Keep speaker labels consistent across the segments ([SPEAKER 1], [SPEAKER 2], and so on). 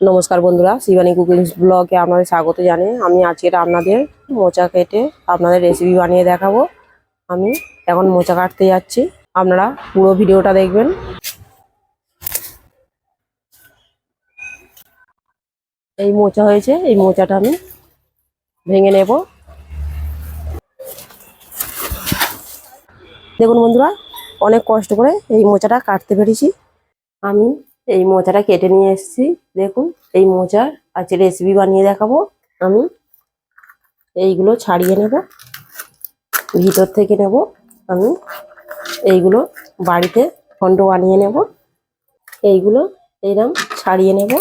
[SPEAKER 1] নমস্কার বন্ধুরা, শিবানী কুকিং ব্লগে আপনাদের স্বাগত জানাই আমি আজকে আপনাদের মোচা কেটে আপনাদের রেসিপি বানিয়ে দেখাবো। আমি এখন মোচা কাটতে যাচ্ছি, আপনারা পুরো ভিডিওটা দেখবেন। এই মোচা হয়েছে, এই মোচাটা আমি ভেঙে নেব। দেখুন বন্ধুরা, অনেক কষ্ট করে এই মোচাটা কাটতে পেরেছি। আমি এই মোচাটা কেটে নিয়ে এসেছি, দেখুন, এই মোচার আজকে রেসিপি বানিয়ে দেখাবো আমি। এইগুলো ছাড়িয়ে নেব, ভিতর থেকে নেব আমি। এইগুলো বাড়িতে খন্ড বানিয়ে নেব। এইগুলো এইরকম ছাড়িয়ে নেব।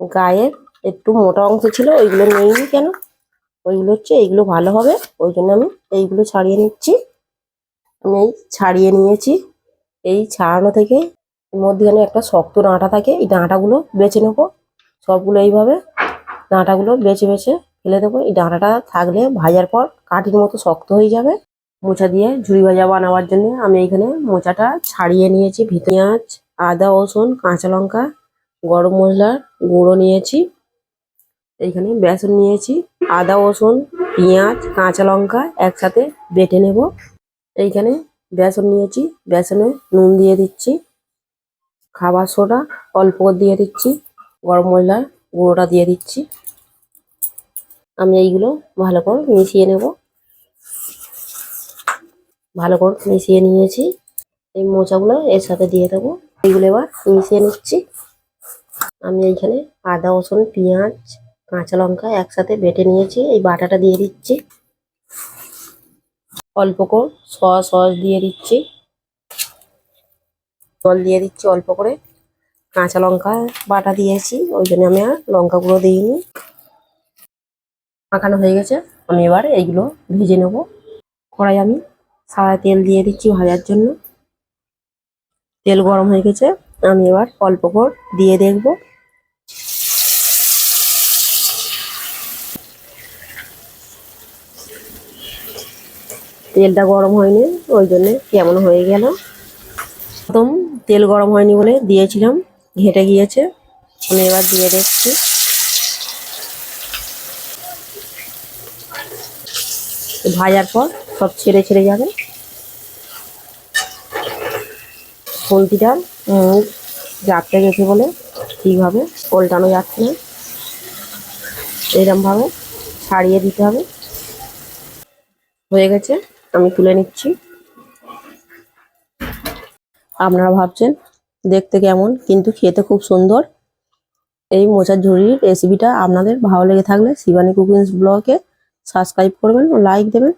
[SPEAKER 1] গায়ের একটু মোটা অংশ ছিল, ওইগুলো নেইনি কেন? ওইগুলো হচ্ছে, এইগুলো ভালো হবে, ওই জন্য আমি এইগুলো ছাড়িয়ে নিচ্ছি। আমি এই ছাড়িয়ে নিয়েছি। এই ছাড়ানো থেকে মধ্যখানে একটা শক্ত ডাঁটা থাকে, এই ডাঁটাগুলো বেছে নেব। সবগুলো এইভাবে ডাঁটাগুলো বেছে বেছে ফেলে দেবো। এই ডাঁটাটা থাকলে ভাজার পর কাঠির মতো শক্ত হয়ে যাবে। মোচা দিয়ে ঝুড়ি ভাজা বানাবার জন্য আমি এইখানে মোচাটা ছাড়িয়ে নিয়েছি। পেঁয়াজ, আদা, রসুন, কাঁচা লঙ্কা, গরম মশলার গুঁড়ো নিয়েছি। এইখানে বেসন নিয়েছি। আদা, রসুন, পেঁয়াজ, কাঁচা লঙ্কা একসাথে বেটে নেব। এইখানে বেসন নিয়েছি, বেসনে নুন দিয়ে দিচ্ছি, খাবার সোডা অল্প দিয়ে দিচ্ছি, গরম মশলার গুঁড়োটা দিয়ে দিচ্ছি। আমি এইগুলো ভালো করে মিশিয়ে নেব। ভালো করে মিশিয়ে নিয়েছি। এই মোচাগুলো এর সাথে দিয়ে দেবো। এইগুলো এবার মিশিয়ে নিচ্ছি। আমি এইখানে আদা রসুন, পেঁয়াজ, কাঁচা লঙ্কা একসাথে বেটে নিয়েছি। এই বাটাটা দিয়ে দিচ্ছি। অল্প করে সস সস দিয়ে দিচ্ছি। জল দিয়ে দিচ্ছি অল্প করে। কাঁচা লঙ্কা বাটা দিয়েছি, ওই জন্য আমি আর লঙ্কা গুঁড়ো দিইনি। মাখানো হয়ে গেছে, আমি এবার এইগুলো ভেজে নেব। কড়াই আমি সাদা তেল দিয়ে দিচ্ছি ভাজার জন্য। তেল গরম হয়ে গেছে, আমি এবার অল্প করে দিয়ে দেখব। তেলটা গরম হয়নি, ওই জন্য কেমন হয়ে গেল। প্রথম তেল গরম হয়নি বলে দিয়েছিলাম, ঘেটে গিয়েছে। আমি এবার দিয়ে দেখছি। ভাজার পর সব ছেড়ে ছেড়ে যাবে। খুন্তিটার মুখ জাপটে গেছে বলে ঠিকভাবে উল্টানো যাচ্ছে না। এরমভাবে ছাড়িয়ে দিতে হবে। হয়ে গেছে। আমি তুলে নিচ্ছি। আপনারা ভাবছেন, দেখতে কেমন, কিন্তু খেতে খুব সুন্দর। এই মোচার ঝুড়ির রেসিপিটা আপনাদের ভালো লেগে থাকলে শিবানী কুকিংস ব্লগে সাবস্ক্রাইব করবেন ও লাইক দেবেন।